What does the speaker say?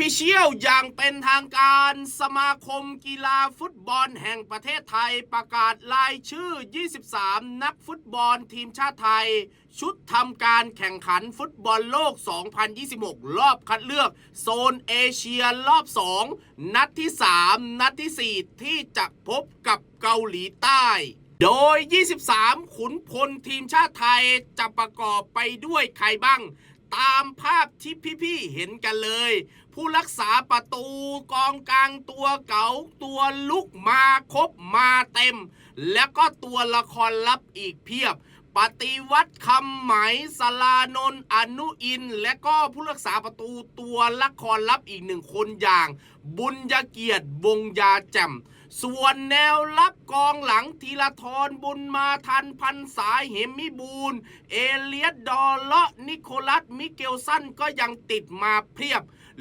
ฟิเชียลอย่างเป็นทางการสมาคมกีฬาฟุตบอลแห่งประเทศไทยประกาศรายชื่อ 23 นักฟุตบอลทีมชาติไทย ชุดทำการแข่งขันฟุตบอลโลก 2026 รอบคัดเลือก โซนเอเชียรอบ 2 นัดที่ 3 นัดทีสี่4 ที่จะพบกับเกาหลีใต้โดย 23 ขุนพลทีมชาติไทยจะประกอบไปด้วยใครบ้าง ตามภาพที่พี่ๆเห็นกันเลย ผู้รักษาประตูกองกลางตัวเก๋าตัวลุกมาครบมาเต็ม แล้วก็ตัวละครลับอีกเพียบ ปฏิวัติคำไหมสลานน์อนุอิน และก็ผู้รักษาประตูตัวละครลับอีกหนึ่งคนอย่าง บุญยเกียรติวงยาแจ่มส่วนแนวรับกอง ลังธีรทรบุญมาทันพันสายเหมมิบูลเอเลียดดอลเลาะนิโคลัสมิเกลสันก็ยังติดมาเพียบ